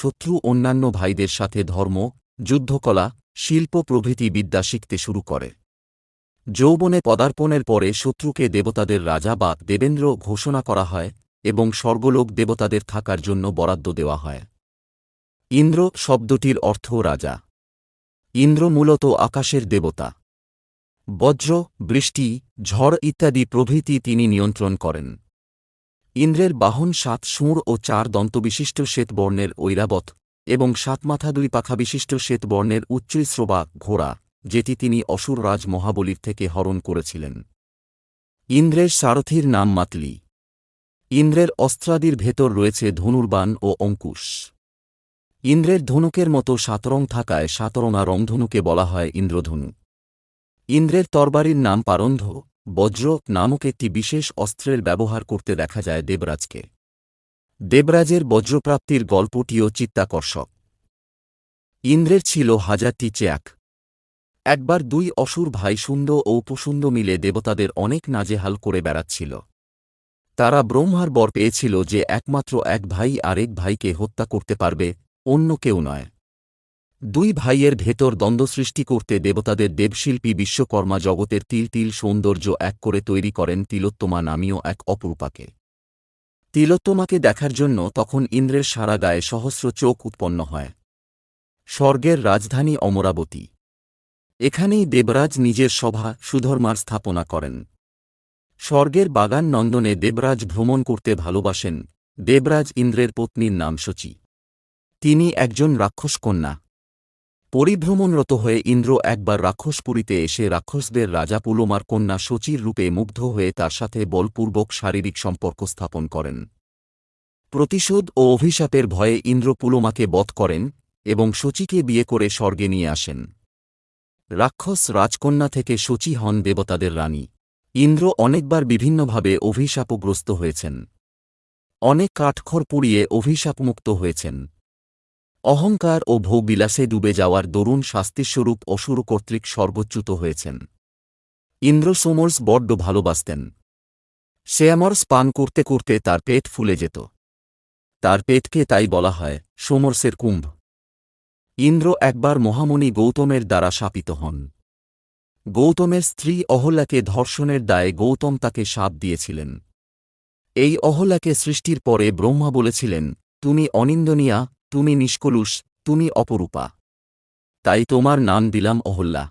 শত্রু অন্যান্য ভাইদের সাথে ধর্ম, যুদ্ধকলা, শিল্প প্রভৃতি বিদ্যা শিখতে শুরু করে। যৌবনে পদার্পণের পরে শত্রুকে দেবতাদের রাজা বা দেবেন্দ্র ঘোষণা করা হয় এবং স্বর্গলোক দেবতাদের থাকার জন্য বরাদ্দ দেওয়া হয়। ইন্দ্র শব্দটির অর্থ রাজা। ইন্দ্র মূলত আকাশের দেবতা। বজ্র, বৃষ্টি, ঝড় ইত্যাদি প্রভৃতি তিনি নিয়ন্ত্রণ করেন। ইন্দ্রের বাহন সাত সুঁড় ও চার দন্তবিশিষ্ট শ্বেতবর্ণের ঐরাবত এবং সাত মাথা দুই পাখা বিশিষ্ট শ্বেতবর্ণের উচ্চৈশ্রবা ঘোড়া, যেটি তিনি অসুর রাজ মহাবলীর থেকে হরণ করেছিলেন। ইন্দ্রের সারথীর নাম মাতলি। ইন্দ্রের অস্ত্রাদির ভেতর রয়েছে ধনুর্বাণ ও অঙ্কুশ। ইন্দ্রের ধনুকের মতো সাতরং থাকায় সাতরঙা রংধনুকে বলা হয় ইন্দ্রধনু। ইন্দ্রের তরবারির নাম পারন্ধ। বজ্র নামক একটি বিশেষ অস্ত্রের ব্যবহার করতে দেখা যায় দেবরাজকে। দেবরাজের বজ্রপ্রাপ্তির গল্পটিও চিত্তাকর্ষক। ইন্দ্রের ছিল হাজারটি চেয়াক। একবার দুই অসুর ভাই সুন্দ ও উপসুন্দ মিলে দেবতাদের অনেক নাজেহাল করে বেড়াচ্ছিল। তারা ব্রহ্মার বর পেয়েছিল যে একমাত্র এক ভাই আরেক ভাইকে হত্যা করতে পারবে, অন্য কেউ নয়। দুই ভাইয়ের ভেতর দ্বন্দ্ব সৃষ্টি করতে দেবতাদের দেবশিল্পী বিশ্বকর্মা জগতের তিল তিল সৌন্দর্য এক করে তৈরি করেন তিলোত্তমা নামীয় এক অপরূপাকে। তিলোত্তমাকে দেখার জন্য তখন ইন্দ্রের সারা গায়ে সহস্র চোখ উৎপন্ন হয়। স্বর্গের রাজধানী অমরাবতী। এখানেই দেবরাজ নিজের সভা, সুধর্মার স্থাপনা করেন। স্বর্গের বাগান নন্দনে দেবরাজ ভ্রমণ করতে ভালোবাসেন। দেবরাজ ইন্দ্রের পত্নীর নাম শচী। তিনি একজন রাক্ষসকন্যা পরিভ্রমণরত হয়ে ইন্দ্র একবার রাক্ষসপুরীতে এসে রাক্ষসদের রাজা পুলোমার কন্যা শচীর রূপে মুগ্ধ হয়ে তার সাথে বলপূর্বক শারীরিক সম্পর্ক স্থাপন করেন। প্রতিশোধ ও অভিশাপের ভয়ে ইন্দ্র পুলোমাকে বধ করেন এবং শচীকে বিয়ে করে স্বর্গে নিয়ে আসেন। রাক্ষস রাজকন্যা থেকে শচী হন দেবতাদের রানী। ইন্দ্র অনেকবার বিভিন্নভাবে অভিশাপগ্রস্ত হয়েছেন। অনেক কাঠখড় পুড়িয়ে অভিশাপমুক্ত হয়েছেন। অহংকার ও ভোগবিলাসে ডুবে যাওয়ার দরুণ শাস্তিস্বরূপ অসুর কর্তৃক সর্বোচ্যুত হয়েছেন। ইন্দ্র সোমর্স বড্ড ভালোবাসতেন। সে আমর্স পান করতে করতে তার পেট ফুলে যেত। তার পেটকে তাই বলা হয় সোমর্সের কুম্ভ। ইন্দ্র একবার মহামণি গৌতমের দ্বারা শাপিত হন। গৌতমের স্ত্রী অহল্যাকে ধর্ষণের দায়ে গৌতম তাকে শাপ দিয়েছিলেন। এই অহল্যাকে সৃষ্টির পরে ব্রহ্মা বলেছিলেন, তুমি অনিন্দনিয়া তুমি নিষ্কলুষ তুমি অপরূপা। তাই তোমার নাম দিলাম অহল্যা।